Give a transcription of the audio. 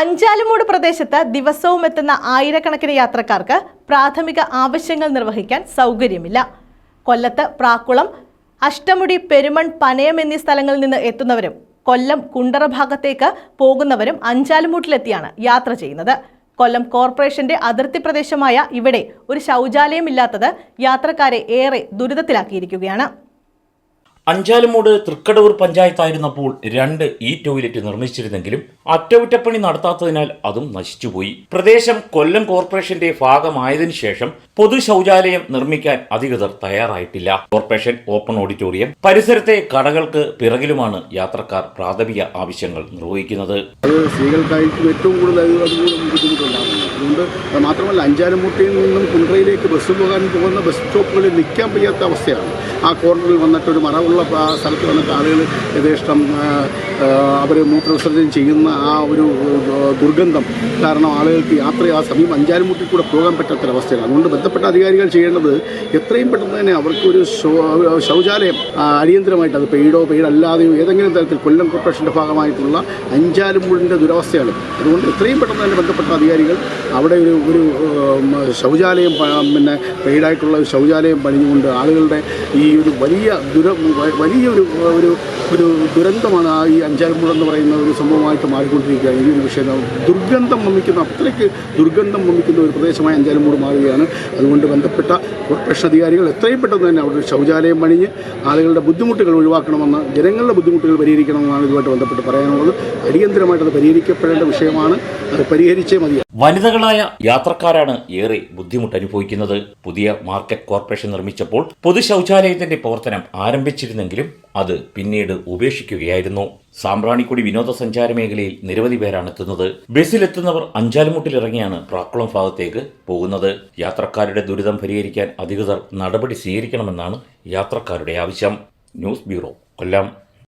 അഞ്ചാലുമൂട് പ്രദേശത്ത് ദിവസവും എത്തുന്ന ആയിരക്കണക്കിന് യാത്രക്കാർക്ക് പ്രാഥമിക ആവശ്യങ്ങൾ നിർവഹിക്കാൻ സൗകര്യമില്ല. കൊല്ലത്ത് പ്രാക്കുളം അഷ്ടമുടി പെരുമൺ പനയം എന്നീ സ്ഥലങ്ങളിൽ നിന്ന് എത്തുന്നവരും കൊല്ലം കുണ്ടറ ഭാഗത്തേക്ക് പോകുന്നവരും അഞ്ചാലുമൂട്ടിലെത്തിയാണ് യാത്ര ചെയ്യുന്നത്. കൊല്ലം കോർപ്പറേഷന്റെ അതിർത്തി പ്രദേശമായ ഇവിടെ ഒരു ശൗചാലയമില്ലാത്തത് യാത്രക്കാരെ ഏറെ ദുരിതത്തിലാക്കിയിരിക്കുകയാണ്. അഞ്ചാലുമൂട് തൃക്കടവൂർ പഞ്ചായത്തായിരുന്നപ്പോൾ രണ്ട് ഈ ടോയ്ലറ്റ് നിർമ്മിച്ചിരുന്നെങ്കിലും അറ്റകുറ്റപ്പണി നടത്താത്തതിനാൽ അതും നശിച്ചുപോയി. പ്രദേശം കൊല്ലം കോർപ്പറേഷന്റെ ഭാഗമായതിനു ശേഷം പൊതു ശൗചാലയം നിർമ്മിക്കാൻ അധികൃതർ തയ്യാറായിട്ടില്ല. കോർപ്പറേഷൻ ഓപ്പൺ ഓഡിറ്റോറിയം പരിസരത്തെ കടകൾക്ക് പിറകിലുമാണ് യാത്രക്കാർ പ്രാഥമിക ആവശ്യങ്ങൾ നിർവഹിക്കുന്നത്. ഏറ്റവും കൂടുതൽ മാത്രമല്ല അഞ്ചാലുമുട്ടിയിൽ നിന്നും കുണ്ട്രയിലേക്ക് ബസ് പോകാൻ പോകുന്ന ബസ് സ്റ്റോപ്പുകളിൽ നിൽക്കാൻ വയ്യാത്ത അവസ്ഥയാണ്. ആ കോർണറിൽ വന്നിട്ട് ഒരു ആ സ്ഥലത്ത് വന്നിട്ട് ആളുകൾ യഥേഷ്ടം അവർ മൂത്രവിസർജനം ചെയ്യുന്ന ആ ഒരു ദുർഗന്ധം കാരണം ആളുകൾക്ക് യാത്ര ആ അഞ്ചാലും അഞ്ചാലുമുട്ടിൽ കൂടെ പോകാൻ പറ്റാത്തൊരവസ്ഥയാണ്. അതുകൊണ്ട് ബന്ധപ്പെട്ട അധികാരികൾ ചെയ്യേണ്ടത് എത്രയും പെട്ടെന്ന് തന്നെ അവർക്കൊരു ശൗചാലയം അടിയന്തരമായിട്ട് അത് പെയ്ഡോ പെയ്ഡല്ലാതെയോ ഏതെങ്കിലും തരത്തിൽ കൊല്ലം കോർപ്പറേഷന്റെ ഭാഗമായിട്ടുള്ള അഞ്ചാലുമൂടിന്റെ ദുരവസ്ഥയാണ്. അതുകൊണ്ട് എത്രയും പെട്ടെന്ന് തന്നെ ബന്ധപ്പെട്ട അധികാരികൾ അവിടെ ഒരു ഒരു ശൗചാലയം പിന്നെ പെയ്ഡായിട്ടുള്ള ഒരു ശൗചാലയം പണിഞ്ഞുകൊണ്ട് ആളുകളുടെ ഈ ഒരു വലിയ ദുര വലിയൊരു ഒരു ഒരു ദുരന്തമാണ് ഈ അഞ്ചാലുമൂട് എന്ന് പറയുന്ന ഒരു സംഭവമായിട്ട് മാറിക്കൊണ്ടിരിക്കുകയാണ് ഈ ഒരു വിഷയം ദുർഗന്ധം വമിക്കുന്ന അത്രയ്ക്ക് ദുർഗന്ധം വമിക്കുന്ന ഒരു പ്രദേശമായി അഞ്ചാലുമൂട് മാറുകയാണ്. അതുകൊണ്ട് ബന്ധപ്പെട്ട കോർപ്പറേഷൻ അധികാരികൾ എത്രയും പെട്ടെന്ന് തന്നെ അവിടെ ശൗചാലയം പണിഞ്ഞ് ആളുകളുടെ ബുദ്ധിമുട്ടുകൾ ഒഴിവാക്കണമെന്ന് ജനങ്ങളുടെ ബുദ്ധിമുട്ടുകൾ പരിഹരിക്കണമെന്നാണ് ഇതുമായിട്ട് ബന്ധപ്പെട്ട് പറയാനുള്ളത്. അടിയന്തരമായിട്ട് അത് പരിഹരിക്കപ്പെടേണ്ട വിഷയമാണ്. അത് പരിഹരിച്ചേ മതി. വനിതകളായ യാത്രക്കാരാണ് ഏറെ ബുദ്ധിമുട്ട് അനുഭവിക്കുന്നത് പുതിയ മാർക്കറ്റ് കോർപ്പറേഷൻ നിർമ്മിച്ചപ്പോൾ പൊതു ശൗചാലയത്തിന്റെ പ്രവർത്തനം ആരംഭിച്ചിരുന്നെങ്കിലും അത് പിന്നീട് ഉപേക്ഷിക്കുകയായിരുന്നു. സാമ്പ്രാണിക്കുടി വിനോദസഞ്ചാര മേഖലയിൽ നിരവധി പേരാണ് എത്തുന്നത്. ബസ്സിലെത്തുന്നവർ അഞ്ചാലുമുട്ടിലിറങ്ങിയാണ് പ്രാക്കുളം ഭാഗത്തേക്ക് പോകുന്നത്. യാത്രക്കാരുടെ ദുരിതം പരിഹരിക്കാൻ അധികൃതർ നടപടി സ്വീകരിക്കണമെന്നാണ് യാത്രക്കാരുടെ ആവശ്യം. News bureau Kollam.